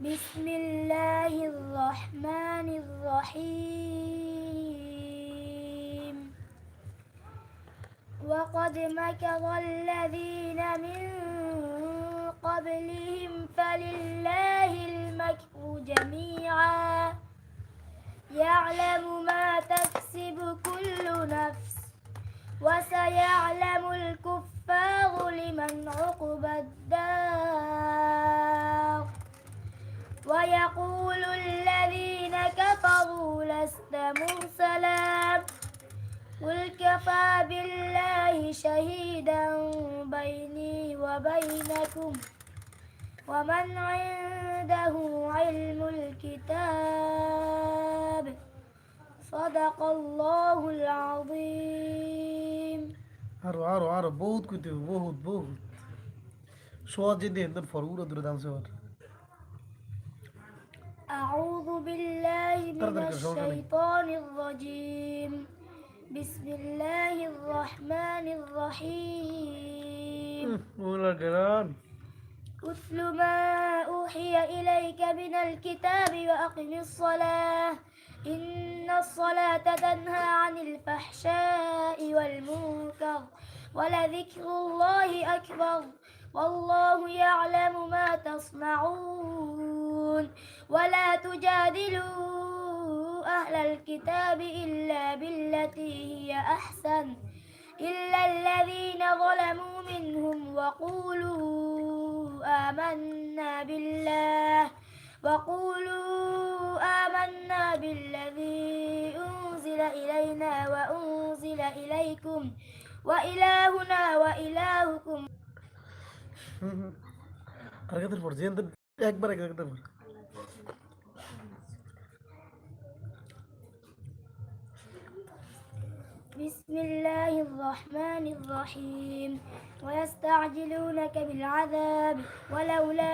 بسم الله الرحمن الرحيم. وقد مكر الذين من قبلهم فلله المكر جميعا. يعلم ما تكسب كل نفس وسيعلم الكفار لمن عقب الدار. ويقول الذين كفروا لست مرسلا. قل كفى بالله شهيدا بيني وبينكم ومن عنده علم الكتاب. صدق الله العظيم. عرو عرو عرو بوت كنت بوت بوت شو جدي عندنا فرورة دردان سوار بالله من الشيطان الرجيم. بسم الله الرحمن الرحيم. أتل ما أوحي إليك من الكتاب وأقم الصلاة. إن الصلاة تنهى عن الفحشاء والمنكر ولذكر الله أكبر. والله يعلم ما تصنعون. تتقون ولا تجادلوا أهل الكتاب إلا بالتي هي أحسن إلا الذين ظلموا منهم وقولوا آمنا بالله وقولوا آمنا بالذي أنزل إلينا وأنزل إليكم وإلهنا وإلهكم ده أكبر بسم الله الرحمن الرحيم. ويستعجلونك بالعذاب ولولا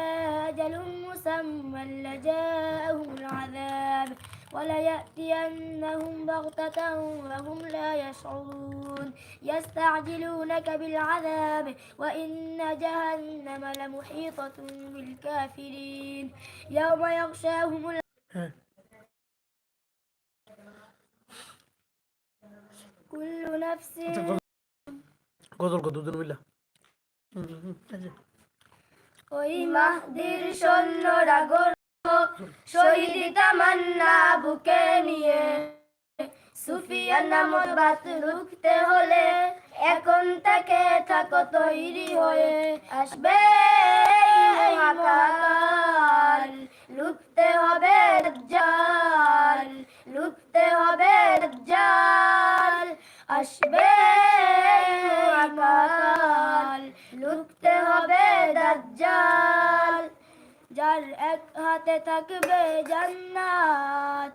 أجل مسمى لجاءهم العذاب. وليأتينهم بغتة وهم لا يشعرون. يستعجلونك بالعذاب وإن جهنم لمحيطة بالكافرين. يوم يغشاهم গজল। কত দূর মিলা। ওই মাহদির সৈন্যরা গর শহীদ তামান্না বুকে নিয়ে। সুফিয়া নামক বাত রুখতে হলে এখন থেকে থাকো তৈরি হয়ে। আসবে এই মহাকাল লুকতে হবে জাল লুকতে হবে জাল আসবে এই মহাকাল লুকতে হবে দাজ্জাল। যার এক হাতে থাকবে জান্নাত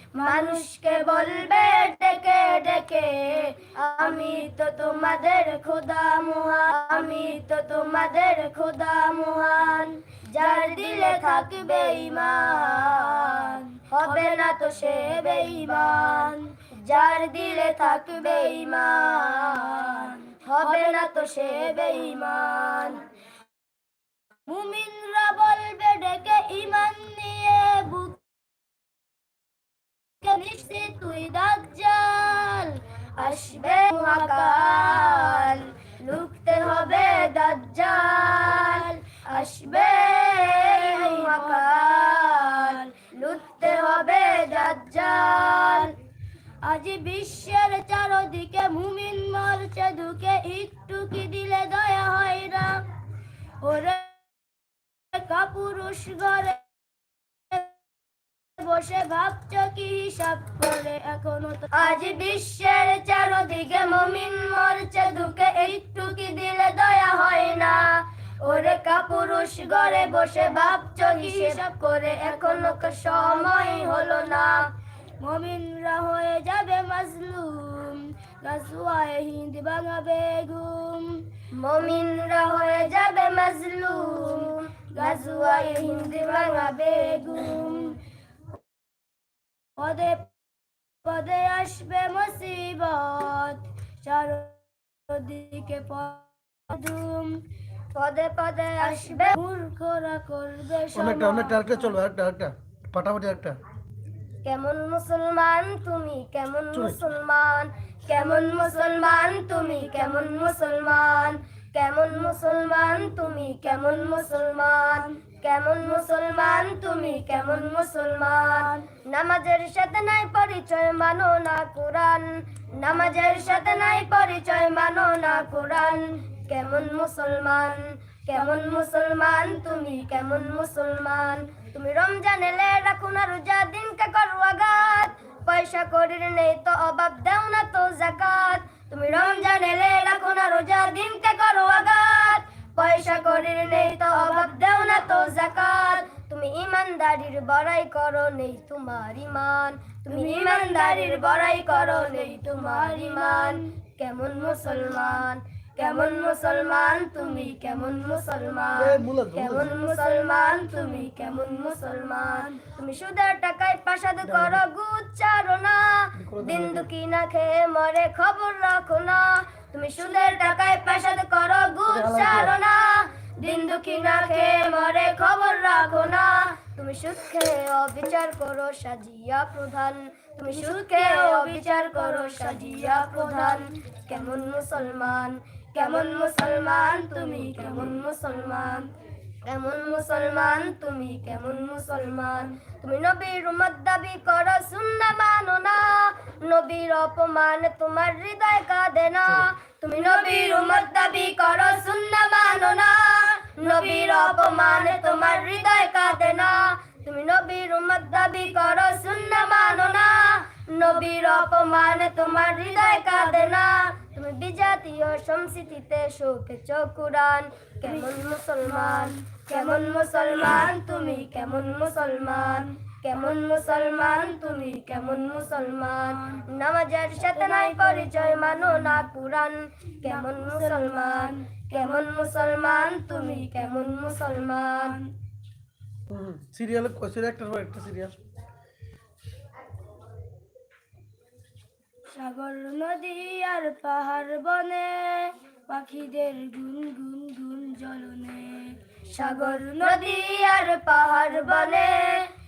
মানুষকে বলবে ডেকে ডেকে, আমি তো তোমাদের খোদা মহান, আমি তো তোমাদের খোদা মহান, যার দিলে থাকবে ইমান হবে না তো সে বেঈমান, যার দিলে থাকবে ইমান হবে না তো সে বেঈমান। মুমিনরা বলবে, ডেকে ইমান নিয়ে বুক নিশ্চিত তুই দাজ্জাল আসবে মহাকাল, লুকতে হবে দাজ্জাল, আসবে মহাকাল, লুকতে হবে দাজ্জাল। আজ বিশ্বের চারদিকে মুমিন মরছে, দুকে একটু কি দিলে দয়া হয় না? ওরে কাপুরুষ ঘরে বসে ভাবছ কি হিসাব করে এখনও আজ বিশ্বের চারদিকে মমিন মরছে দুকে একটু কি দিলে দয়া হয় না। ওরে কাপুরুষ, ঘরে বসে ভাবছ হিসাব করে? এখনও সময় হলো না। মমিনরা হয়ে যাবে মাজলুম গাছুয়ায় হিন্দ ভাঙাবে ঘুম মমিনরা হয়ে যাবে মাজলুম গায়ে হিন্দি ভাঙা বেগুন পদে পদে আসবে মুসিবত। চারদিকে পদুম। পদে পদে আসবে মূর্খরা করবে অনেকটা। অনেকটা আরেকটা চলবে আরেকটা আরেকটা। ফাটাফাটি একটা কেমন মুসলমান তুমি কেমন মুসলমান কেমন মুসলমান তুমি কেমন মুসলমান কেমন মুসলমান তুমি কেমন মুসলমান। কেমন মুসলমান তুমি কেমন মুসলমান? নামাজের সাথে নাই পরিচয়, মানো না কোরআন। নামাজের সাথে নাই পরিচয়, মানো না কোরআন। কেমন মুসলমান কেমন মুসলমান তুমি কেমন মুসলমান? তুমি রমজান এলে রাখো না রোজা, দিনকে করো আঘাত। পয়সা করির নেই তো অভাব, দেও না তো জাকাত। তুমি রমজান এলে রাখো না রোজা, দিনকে করো আঘাত। পয়সা করির নেই তো অভাব দেও না তো জাকাত। তুমি ইমানদারির বড়াই করো নেই তোমার ইমান। তুমি ইমানদারির বড়াই করো নেই তোমার ইমান। কেমন মুসলমান কেমন মুসলমান তুমি কেমন মুসলমান। কেমন মুসলমান তুমি কেমন মুসলমান। তুমি সুদের টাকায় পাশাদ করো গুচ্ছারো না। দিন দুঃখী না খেয়ে মরে খবর রাখো না। তুমি সুদের টাকায় পেশাদ করো গুচ্ছারো না দিন দুঃখী না খেয়ে মরে খবর রাখো না। তুমি সুদ খেয়ে অবিচার করো সাজিয়া প্রধান। তুমি সুদ খেয়ে অবিচার করো সাজিয়া প্রধান। কেমন মুসলমান কেমন মুসলমান তুমি কেমন মুসলমান। কেমন মুসলমান, তুমি কেমন মুসলমান? তুমি নবীর উম্মত দাবি করো, সুন্না মানো না। নবীর অপমান তোমার হৃদয় কাঁদে না। তুমি নবীর উম্মত দাবি করো, সুন্না মানো না। নবীর অপমান তোমার হৃদয় কাঁদে না। তুমি নবীর উম্মত দাবি করো, সুন্না মানো না। নবীর অপমান তোমার হৃদয় কাঁদে না। বিজাতীয় সংস্কৃতিতে শোকে চকুরান কেমন মুসলমান কেমন মুসলমান, তুমি কেমন মুসলমান? কেমন মুসলমান, তুমি কেমন মুসলমান? নামাজের সাথে নাই পরিচয়, মানো না কুরান কেমন মুসলমান কেমন মুসলমান, তুমি কেমন মুসলমান? সিরিয়াল একটার পর একটা সিরিয়াল সাগর নদী আর পাহাড় বনে, পাখিদের গুন গুন গুন জ্বলনে। সাগর নদী আর পাহাড় বনে,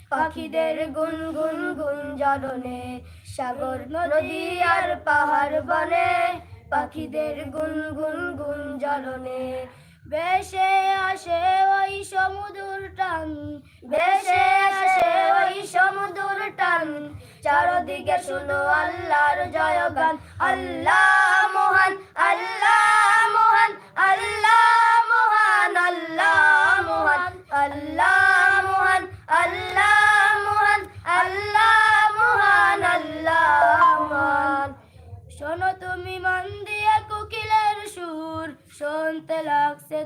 পাখিদের গুন গুন গুন জ্বলনে। সাগর নদী আর পাহাড় বনে, পাখিদের গুন গুন গুন জ্বলনে। বেশে আসে ওই সমুদ্র টান, বেশে আসে ওই সমুদ্র টান। চারদিকে শুনো আল্লাহর জয়গান, আল্লাহ মহান আল্লাহ মহান, আল্লাহ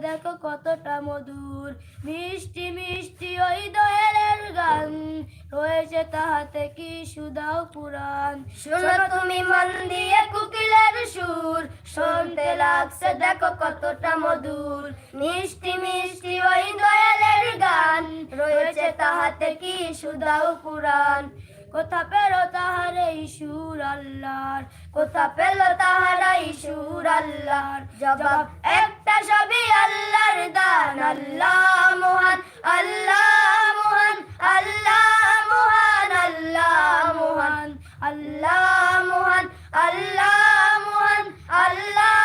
দেখো কতটা মধুর। মিষ্টি মিষ্টি ওই দোয়েলের গান। রয়েছে তাহাতে কি সুদাও পুরাণ। শোনো তুমি মন দিয়ে কোকিলের সুর। শুনতে লাগছে দেখো কতটা মধুর। মিষ্টি মিষ্টি ওই দয়ালের গান। রয়েছে তাহাতে কি সুদাও পুরাণ। কোথা পেল তাহার সুর আল্লাহর? কোথা পেল তাহার সুর আল্লাহর? জবাব একটা সবই আল্লাহর দান। আল্লাহ মহান আল্লাহ মহান আল্লাহ মহান আল্লাহ মহান আল্লাহ মহান আল্লাহ মহান, আল্লাহ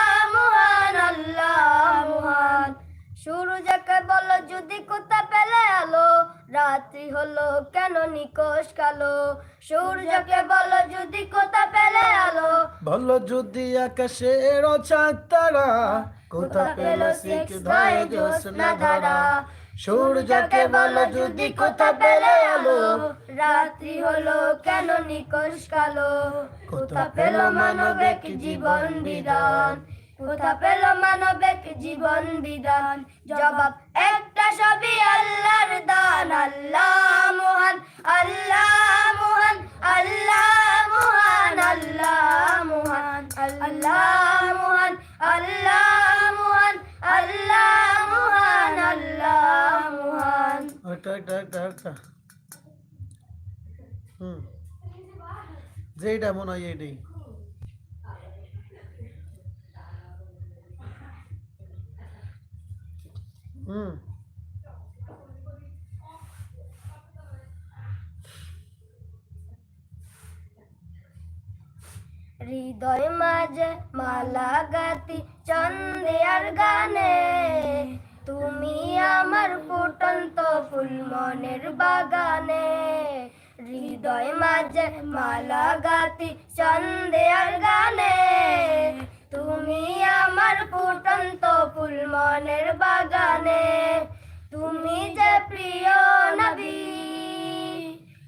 বলো যদি কোথা পেলে আলো রাত্রি হলো কেন নিকোষ কালো? সূর্যকে বলো যদি কোথা পেলে আলো। ভালো যদি আকাশের চাঁদ তারা কোথা পেল শিখ ধায় জ্যোৎস্না ধারা? সূর্যকে বলো যদি কোথা পেলে আলো? রাত্রি হলো কেন নিকোষ কালো? কোথা পেল মানবিক জীবন বিধান? কোথা পেল মানবিক জীবন বিধান, জবাব একটা সবই আল্লাহর দান। আল্লাহ মহান আল্লাহ মহান আল্লাহ মহান আল্লাহ মহান আল্লাহ মহান আল্লাহ মহান আল্লাহ মহান আল্লাহ মহান। হুম। যেইটা মনে হয় এইটাই। হুম। হৃদয় মাঝে মালা গাতি চন্দিয়ার গানে, তুমি আমার ফুটন্ত ফুল মনের বাগানে। হৃদয় মাঝে মালা গাতি চন্দিয়ার গানে তুমি আমার ফুটন্ত ফুল মনের বাগানে, তুমি যে প্রিয় নবী,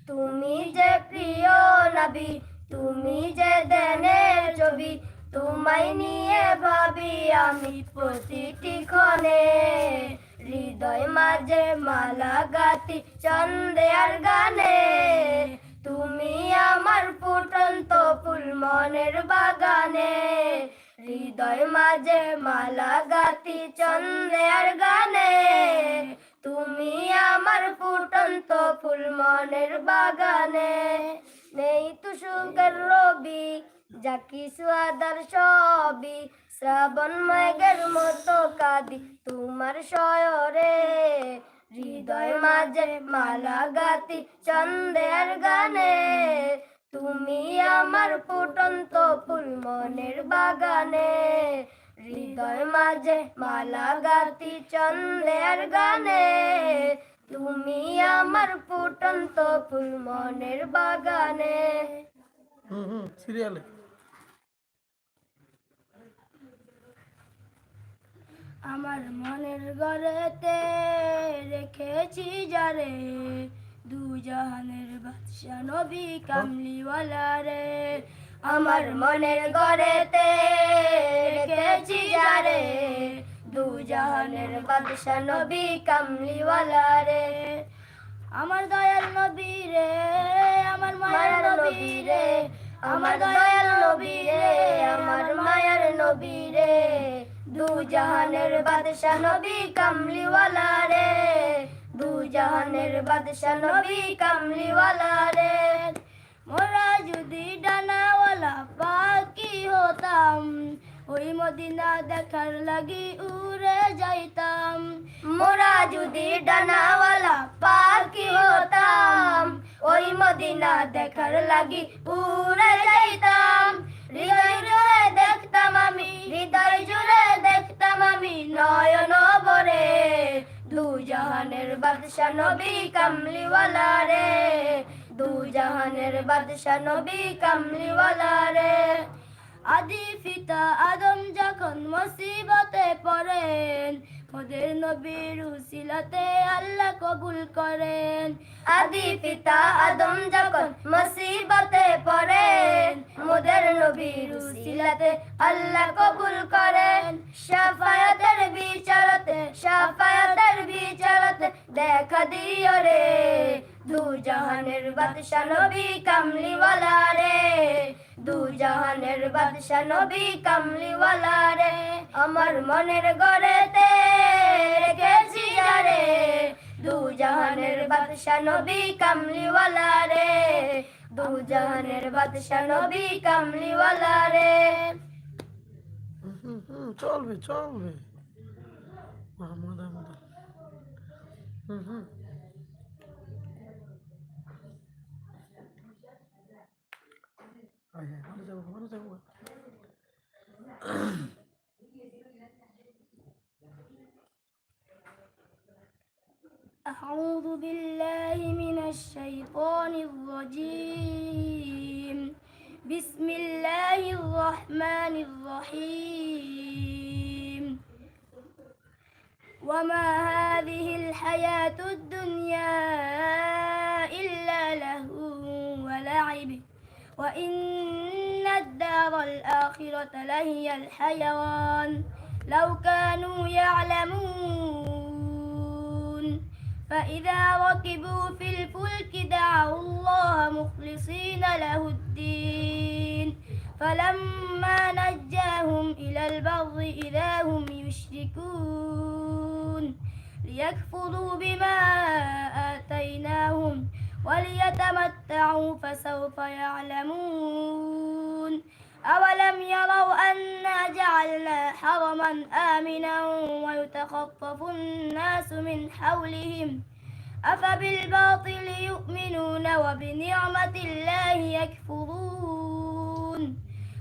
তুমি যে প্রিয় নবী, তুমি যে দেনের ছবি, তোমায় নিয়ে ভাবি আমি প্রতিটি ক্ষণে। হৃদয় মাঝে মালা গাতি চন্দেয়ার গানে, তুমি আমার ফুটন্ত ফুল মনের বাগানে। হৃদয় মাঝে মালা গাতি চন্দেয়ার গানে। তুমি আমার ফুটন্ত ফুল মনের বাগানে। নেই তো সুখের রবি, যা কিছু আদার সবই। শ্রাবণ মেঘের মতো কাঁদি তোমার শয়রে। হৃদয় মাঝে মালা গাতি চন্দের গানে। তুমি আমার ফুটন্ত ফুল মনের বাগানে হৃদয় মাঝে মালা গাতি চন্দ্রের গানে। তুমি আমার ফুটন্ত ফুল মনের বাগানে। সিরিয়ালে। আমার মনের ঘরেতে রেখেছি যারে। দু জাহানের বাদশা নবী কামলিওয়ালা রে আমার মনের ঘরেতে রেখেছি যারে। দু জাহানের বাদশা নবী কামলিওয়ালা রে আমার দয়াল নবী রে আমার মায়ের নবী রে আমার দয়াল নবী রে আমার মায়ের নবী রে দু জাহানের বাদশা নবী কামলিওয়ালা রে দু জাহানের বাদশা নবী কামলিওয়ালা রে মোরা যদি ডানাওয়ালা পাখি হতাম, ওই মদিনা দেখার লাগি উড়ে যাইতাম। মোরা যদি ডানাওয়ালা পাখি হতাম, ওই মদিনা দেখার লাগি উড়ে যাইতাম। হৃদয় জুড়ে দেখতাম আমি, হৃদয় জুড়ে দেখতাম আমি নয়ন ভরে। দু জাহানের বাদশা নবী কামলিওয়ালা রে। দু জাহানের বাদশা নবী কামলিওয়ালা রে। আদি ফিতা আদম যখন মুসিবতে পড়েন ওদের নবীর উসিলাতে আল্লাহ কবুল করেন। আদি পিতা আদম যখন মুসিবতে পড়েন মোদের নবীর উসিলাতে আল্লাহ কবুল করেন। শাফায়াতের বিচারতে শাফায়াতের বিচারতে দেখা দিও রে। দু জাহানের বাদশা নবী কামলিওয়ালা রে। দু জাহানের বাদশা নবী কামলিওয়ালা রে। আমার মনের ঘরেতে রেখেছি রে দু জাহানের বাদশা নবী কামলিওয়ালা রে। দু জাহানের বাদশা নবী কামলিওয়ালা রে। চলবে চলবে। মোহাম্মদ আহমদ। হুম হুম। وأنا زوج وأنا زوج. أعوذ بالله من الشيطان الرجيم. بسم الله الرحمن الرحيم. وما هذه الحياة الدنيا وإن الدار الآخرة لهي الحيوان لو كانوا يعلمون. فإذا ركبوا في الفلك دعوا الله مخلصين له الدين. فلما نجاهم إلى البر إذا هم يشركون. ليكفروا بما آتيناهم. وليتمتعوا فسوف يعلمون. أولم يروا أنا جعلنا حرما آمنا ويتخطف الناس من حولهم؟ أفبالباطل يؤمنون وبنعمة الله يكفرون؟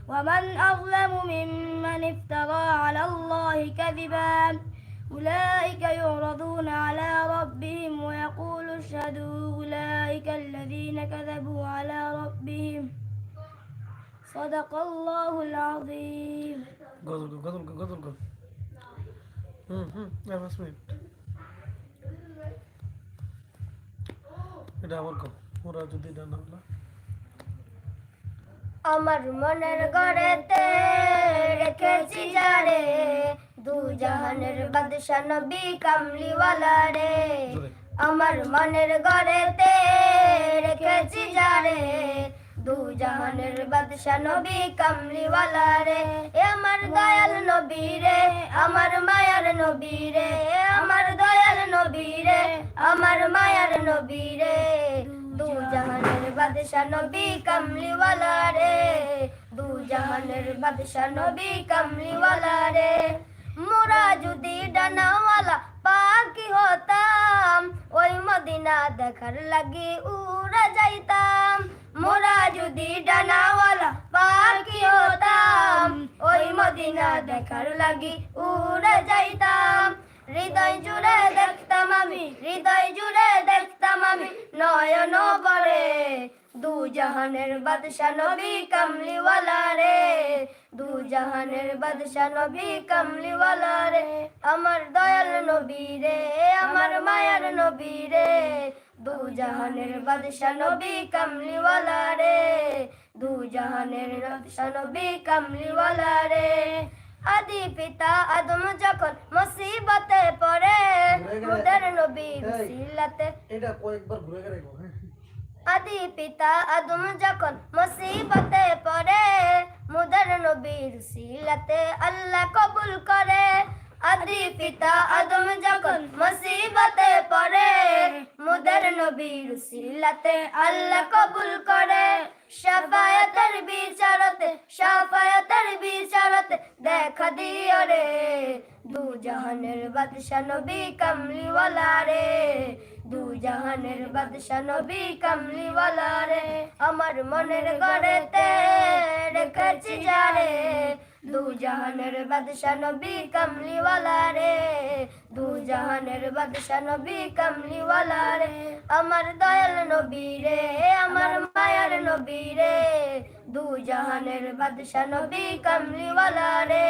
ومن أظلم ممن افترى على الله كذبا؟ أولئك يعرضون على ربهم ويقول اشهدوا أولئك الذين كذبوا على ربهم. صدق الله العظيم. قدر قدر قدر قدر يا مسمين এটা আমার কম ওরা যদি না আমার মনের ঘরেতে রেখেছি যারে। দু জাহানের বাদশা নবী কামলিওয়ালা রে। আমার মনের ঘরেতে রেখেছি যারে। দু জাহানের বাদশা নবী কামলিওয়ালা রে। এ আমার দয়াল নবী রে আমার মায়ার নবী রে। আমার দয়াল নবী রে আমার মায়ার নবী রে। দু জাহানের বাদশা নবী কামলিওয়ালা রে। দু জাহানের বাদশা নবী কামলিওয়ালা রে। মোরা যদি ডানাওয়ালা পাখি হতাম। ওই মদিনা দেখার লাগি উড়া যাইতাম। মোরা যদি ডানাওয়ালা পাখি হতাম। ওই মদিনা দেখার লাগি উড়া যাইতাম। হৃদয় জুড়ে দেখতাম জাহানের বাদশা নবী কামলিওয়ালা রে। দু জাহানের বাদশা নবী কামলিওয়ালা রে। আমার দয়াল নবী রে আমার মায়ার নবী রে। দু জাহানের বাদশা নবী কামলিওয়ালা রে। দু জাহানের বাদশা নবী কামলিওয়ালা রে। আদি পিতা আদম যখন মুসিবতে পড়ে মুদের নবী সিলাতে এটা কয়েকবার ঘুরে গেলে আদি পিতা আদম যখন মুসিবতে পড়ে, মুদার নবীর সিলাতে আল্লাহ কবুল করে। আদি পিতা আদম যখন মুসিবতে পড়ে, মুদার নবীর সিলাতে আল্লাহ কবুল করে। শাফায়াতের বিচারতে শাফায়াতের বিচারতে দেখা দিও রে। দু জাহানের বাদশা নবী কামলিওয়ালা রে। দু জাহানের বাদশা নবী কামলিওয়ালা রে আমার মনের ঘরেতে রেখেছি যারে। দু জাহানের বাদশা নবী কামলিওয়ালা রে দু জাহানের বাদশা নবী কামলিওয়ালা রে আমার দয়াল নবী রে আমার মায়ার নবী রে দু জাহানের বাদশা নবী কামলিওয়ালা রে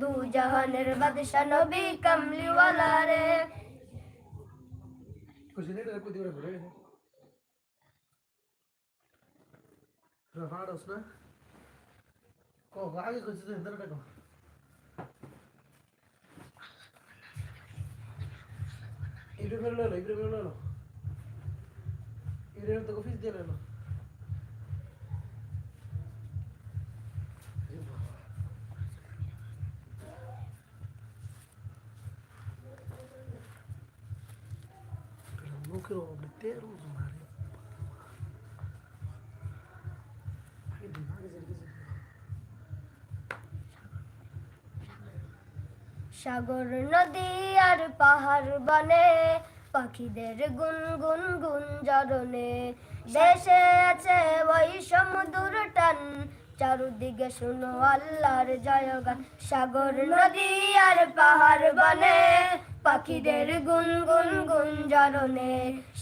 দু জাহানের বাদশা নবী কামলিওয়ালা রে Così nero da cui dovrei pure. Rafaros, né? Oh, guarda così dentro da qua. Il primo loro, il primo loro. Il primo tocco fisico loro. Los mares. Ay, dimague se dice. সাগর নদী আর পাহাড় বনে পাখিদের গুনগুন গুঞ্জরণে দেশে আছে ওই সমুদ্র টান চারুদিকে শুনো আল্লাহর জয়গান সাগর নদী আর পাহাড় বনে পাখিদের গুনগুন গুঞ্জরণে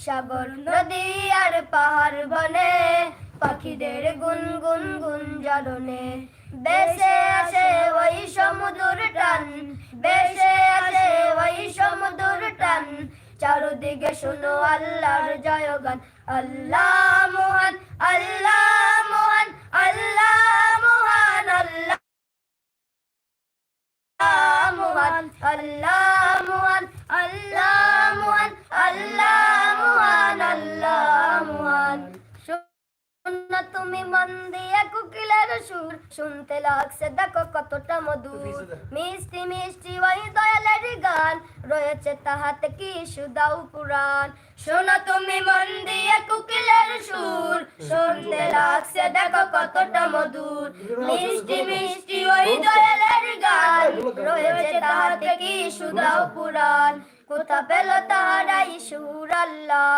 সাগর, নদী আর পাহাড় বনে, পাখিদের গুনগুন গুঞ্জরণে বেশে আছে ওই সমুদ্র টান, বেশে আছে ওই সমুদ্র টান। চারদিকে শুনো আল্লাহর জয়গান, আল্লাহ মহান আল্লাহ মহান আল্লাহ মহান আল্লাহ মহান, আল্লাহ আল্লাহ মহান আল্লাহ মহান আল্লাহ মহান তুমি মন দিয়ে কুকিলের সুর। সুর শুনতে লাগছে দেখো কতটা মধুর। মিষ্টি মিষ্টি ওই দয়ালের গান। রয়েছে তাহাতে কি সুদাউ পুরাণ। শোনো তুমি মন দিয়ে কুকিলের সুর। শুনতে লাগছে দেখো কতটা মধুর। মিষ্টি মিষ্টি ওই দয়ালের গান। রয়েছে তাহাতে কি সুদাউ পুরাণ। কোথা পেল তাহারাই সুর আল্লাহ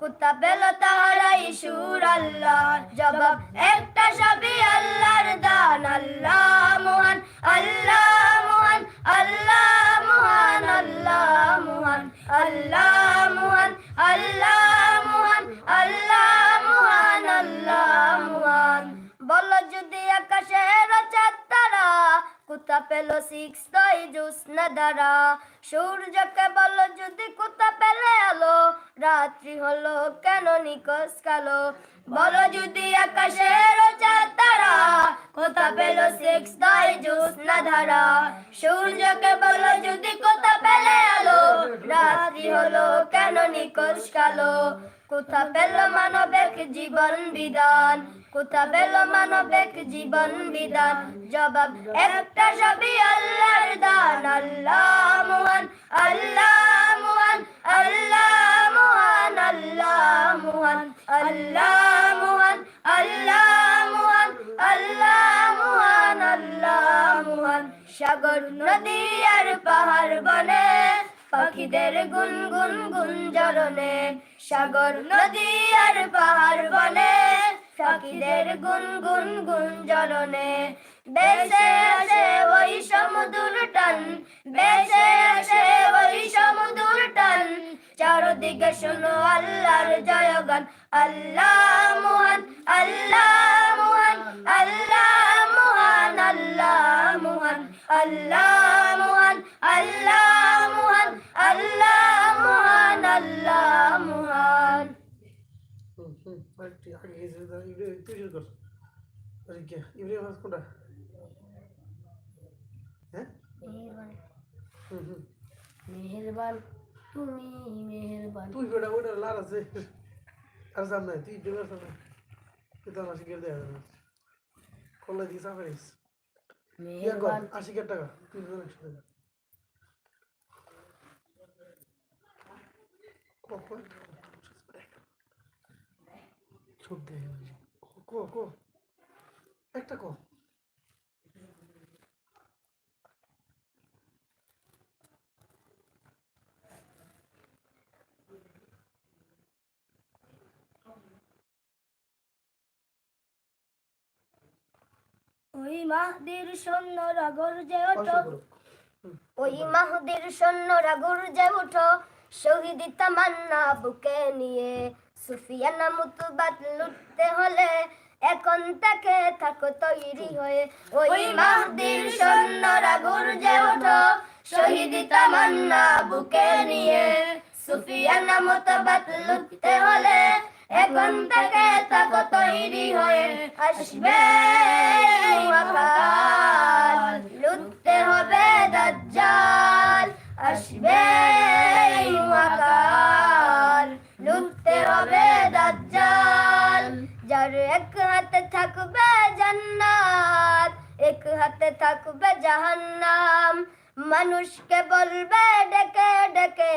কোথা পেল তাহারাই সুর আল্লাহ। জবাব একটা সবই আল্লাহর দান, আল্লাহ মহান আল্লাহ মহান আল্লাহ মহান আল্লাহ মহান আল্লাহ মহান আল্লাহ মহান আল্লাহ মহান আল্লাহ মহান। বল যদি আকাশের চাঁদ কোথা পেল সিক্স তৈ জোৎস্না দ্বারা সূর্যকে বল যদি কোথা পেলে আলো, রাত্রি হলো কেন নিকশ কালো? বলো যদি আকাশের চাঁদ তারা, কোথা পেল সিক্স তৈ জোৎস্না ধারা? সূর্যকে বল যদি কোথা পেলে আলো, রাত্রি হলো কেন নিকশ কালো? কোথা পেল মানবিক জীবন বিধান? কোথা পেল মানবিক জীবন বিধান? জবাব একটা সবই আল্লাহর দান। আল্লাহ মহান আল্লাহ মহান আল্লাহ মহান আল্লাহ মহান, আল্লাহ সাগর নদী আর পাহাড় বনে, পাখিদের গুনগুন গুঞ্জরনে সাগর নদী আর পাহাড় বনে, পাখিদের গুনগুন গুঞ্জরনে বেসে আসে ওই সমুদ্র টান বেসে আসে ওই সমুদ্র টান। চারদিকে শোনো আল্লাহর জয়গান। আল্লাহ মহান আল্লাহ মহান, আল্লাহ আল্লাহ মহান আল্লাহ মহান আল্লাহ মহান আল্লাহ মহান। মেহেরবান তুমি মেহেরবান। তুই বেটা ওটা লার আছে। আর সামনে তুই দেবে সামনে কিতাব আসি গেলে কলে দিস। আফারিস ইয়ে আশি টাকা তিন হাজার একশো টাকা। একটা ক। ওই মাহদির সৈন্যরা গর্জে ওঠো। ওই মাহুদের সৈন্যরা গর্জে ওঠো। শহীদ তামান্না বুকে নিয়ে সুফিয়ানা মুতুবাত লুটতে হলে এখন তাকে থাকো তৈরি হয়ে। ওই মাহদির সৈন্যরা গর্জে ওঠো। শহীদ তামান্না বুকে নিয়ে সুফিয়ানা মুতুবাত লুটতে হলে এখন তাকে থাকো তৈরি হয়ে আসবে লুটতে হবে দাজ্জাল, আসবে লুটতে হবে দাজ্জাল, যার এক হাতে থাকবে জান্নাত, এক হাতে থাকবে জাহান্নাম। মানুষকে বলবে ডেকে ডেকে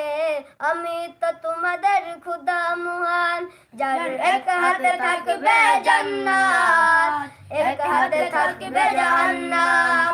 আমি তো তোমাদের খুদা মহান। যার এক হাতে থাকবে জান্নাত এক হাতে থাকবে জাহান্নাম।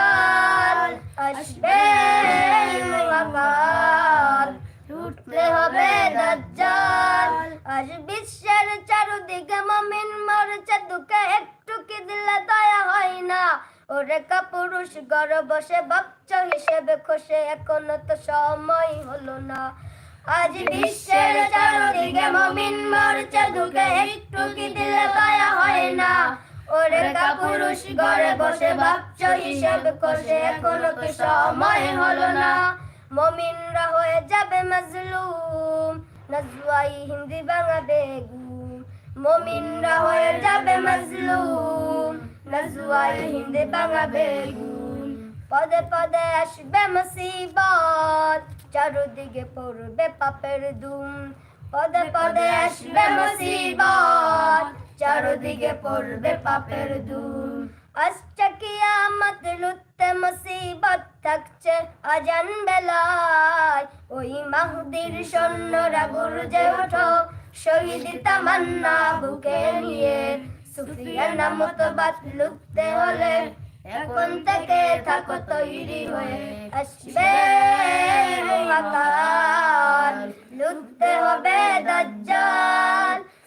বিশ্বের চারদিকে মমিন মরছে, দুঃখে একটু কি দিলে দয়া হয় না। ওরে কাপুরুষ গড় বসে বাচ্চ হিসেবে খসে, এখনও তো সময় হলো না। আজ বিশ্বের চারদিকে মমিন মরছে, দুঃখে একটু কি দিলে দয়া হয় না। ওরে কাপুরুষ ঘরে বসে ভাবছ, হিসেব কষে এখনও তো সময় হলো না। মমিনরা হয়ে যাবে মাজলুম, নজওয়াই হিন্দি বাংলা বেগুম মমিনরা হয়ে যাবে মাজলুম, নজওয়াই হিন্দি বাংলা বেগুম পদে পদে আসবে মুসিবত, চারদিকে পড়বে পাপের দুম। পদে পদে আসবে মুসিবত চারদিকে পড়বে পাপের দুম আসছে কিয়ামত লুটতে মুসিবত থাকছে, আজান বেলায় ওই মাহুদির সৈন্যরা গুরুজে ওঠো, শহীদ তামান্না বুকে নিয়ে। সুফিয়ানা মতবাদ লুটতে হলে এখন থেকে থাকো তৈরি হয়ে। আসবে লুটতে হবে দাজ্জাল।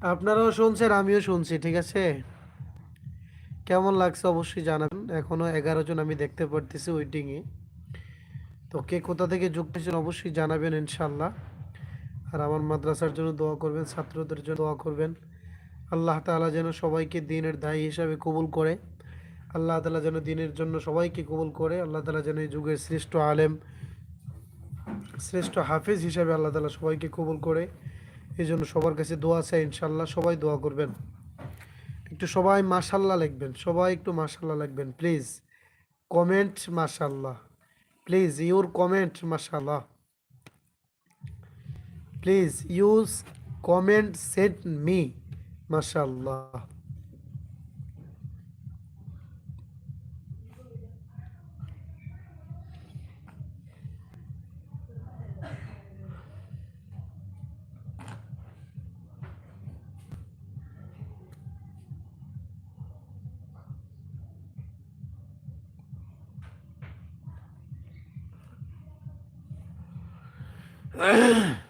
আপনারাও শুনছেন, আমিও শুনছি, ঠিক আছে? কেমন লাগছে অবশ্যই জানাবেন। এখনও এগারো জন আমি দেখতে পারতেছি ওয়েটিংয়ে তো কে কোথা থেকে যুক্ত হয়েছেন অবশ্যই জানাবেন ইনশাল্লাহ আর আমার মাদ্রাসার জন্য দোয়া করবেন, ছাত্রদের জন্য দোয়া করবেন। আল্লাহ তাআলা যেন সবাইকে দিনের দায়ী হিসাবে কবুল করে। আল্লাহ তালা যেন দিনের জন্য সবাইকে কবুল করে। আল্লাহ তালা যেন এই যুগের শ্রেষ্ঠ আলেম, শ্রেষ্ঠ হাফেজ হিসাবে আল্লাহ তাআলা সবাইকে কবুল করে। এই জন্য সবার কাছে দোয়া চাই, ইনশাল্লাহ সবাই দোয়া করবেন। একটু সবাই মাশাল্লাহ লিখবেন, সবাই একটু মাশাল্লাহ লিখবেন প্লিজ কমেন্ট মাশাল্লাহ। প্লিজ ইউর কমেন্ট মাশাল্লাহ। Please use comment set me মাশাল্লাহ। Ugh.